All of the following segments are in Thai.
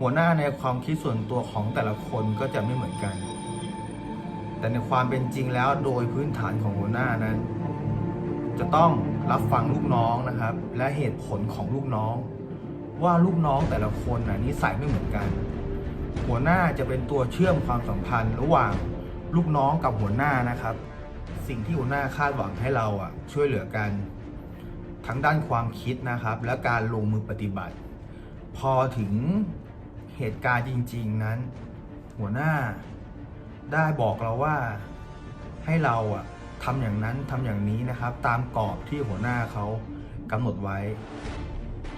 หัวหน้าในความคิดส่วนตัวของแต่ละคนก็จะไม่เหมือนกัน แต่ในความเป็นจริงแล้วโดยพื้นฐานของหัวหน้านั้น จะต้องรับฟังลูกน้องนะครับ และเหตุผลของลูกน้อง ว่าลูกน้องแต่ละคนนะนิสัยไม่เหมือนกัน หัวหน้าจะเป็นตัวเชื่อมความสัมพันธ์ ระหว่างลูกน้องกับหัวหน้านะครับ สิ่งที่หัวหน้าคาดหวังให้เราอะช่วยเหลือกัน ทั้งด้านความคิดนะครับ และการลงมือปฏิบัติ พอถึง เหตุการณ์จริง ๆนั้น หัวหน้าได้บอกเราว่าให้เราอะทำอย่างนั้นทำอย่างนี้นะครับ ตามกรอบที่หัวหน้าเขากำหนดไว้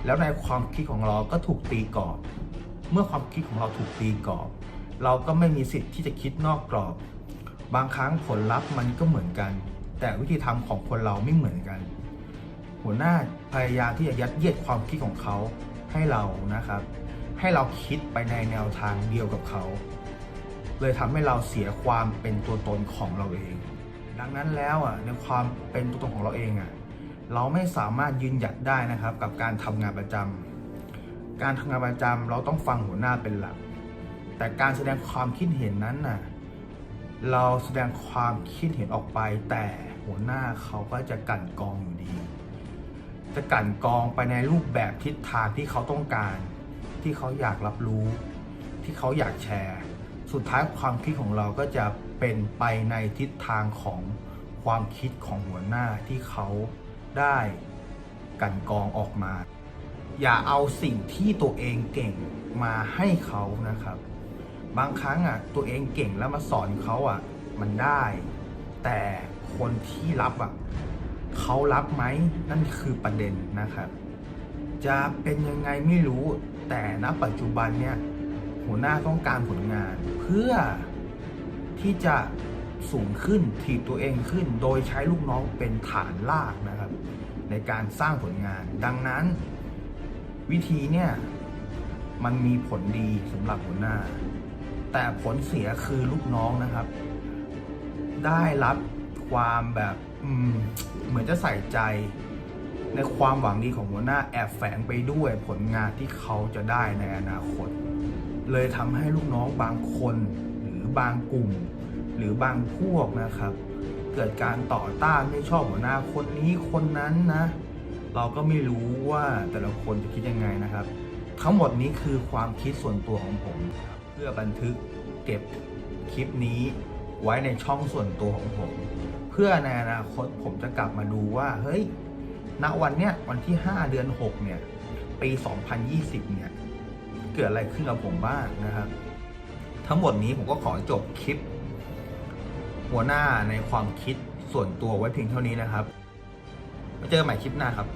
แล้วในความคิดของเราก็ถูกตีกรอบ เมื่อความคิดของเราถูกตีกรอบ เราก็ไม่มีสิทธิ์ที่จะคิดนอกกรอบ บางครั้งผลลัพธ์มันก็เหมือนกัน แต่วิธีทำของคนเราไม่เหมือนกัน หัวหน้าพยายามที่จะยัดเยียดความคิดของเขาให้เรานะครับ ให้เราคิดไปในแนวทางเดียวกับเขา เลยทำให้เราเสียความเป็นตัวตนของเราเอง ดังนั้นแล้วอะในความเป็นตัวตนของเราเองอะเราไม่สามารถยืนหยัดได้นะครับ กับการทำงานประจำการทำงานประจำเราต้องฟังหัวหน้าเป็นหลัก แต่การแสดงความคิดเห็นนั้นน่ะเราแสดงความคิดเห็นออกไป แต่หัวหน้าเขาก็จะกั่นกองอยู่ดี จะกั่นกองไปในรูปแบบทิศทางที่เขาต้องการ ที่เขาอยากรับรู้ ที่เขาอยากแชร์ สุดท้ายความคิดของเราก็จะเป็นไปในทิศทางของความคิดของหัวหน้าที่เขาได้กันกองออกมา อย่าเอาสิ่งที่ตัวเองเก่งมาให้เขานะครับ บางครั้งอะตัวเองเก่งแล้วมาสอนเขาอะมันได้ แต่คนที่รับอะเขารับไหมนั่นคือประเด็นนะครับ จะเป็นยังไงไม่รู้ แต่ณปัจจุบันเนี่ยหัวหน้าต้องการผลงาน เพื่อที่จะสูงขึ้นถีบตัวเองขึ้น โดยใช้ลูกน้องเป็นฐานลากนะครับ ในการสร้างผลงาน ดังนั้น วิธีเนี่ยมันมีผลดีสำหรับหัวหน้า แต่ผลเสียคือลูกน้องนะครับ ได้รับความแบบเหมือนจะใส่ใจ ในความหวังดีของหัวหน้าแอบแฝงไปด้วยผลงานที่เขาจะได้ในอนาคต เลยทำให้ลูกน้องบางคนหรือบางกลุ่ม หรือบางพวกนะครับ เกิดการต่อต้านไม่ชอบหัวหน้าคนนี้คนนั้นนะ เราก็ไม่รู้ว่าแต่ละคนจะคิดยังไงนะครับ ทั้งหมดนี้คือความคิดส่วนตัวของผม เพื่อบันทึกเก็บคลิปนี้ไว้ในช่องส่วนตัวของผม เพื่อในอนาคตผมจะกลับมาดูว่าเฮ้ย ณวันเนี้ยวันที่ 5 เดือน 6 เนี่ย ปี 2020 เนี่ย เกิดอะไรขึ้นกับผมบ้างนะครับ ทั้งหมดนี้ผมก็ขอจบคลิป หัวหน้าในความคิดส่วนตัวไว้เพียงเท่านี้นะครับ มาเจอกันใหม่คลิปหน้าครับ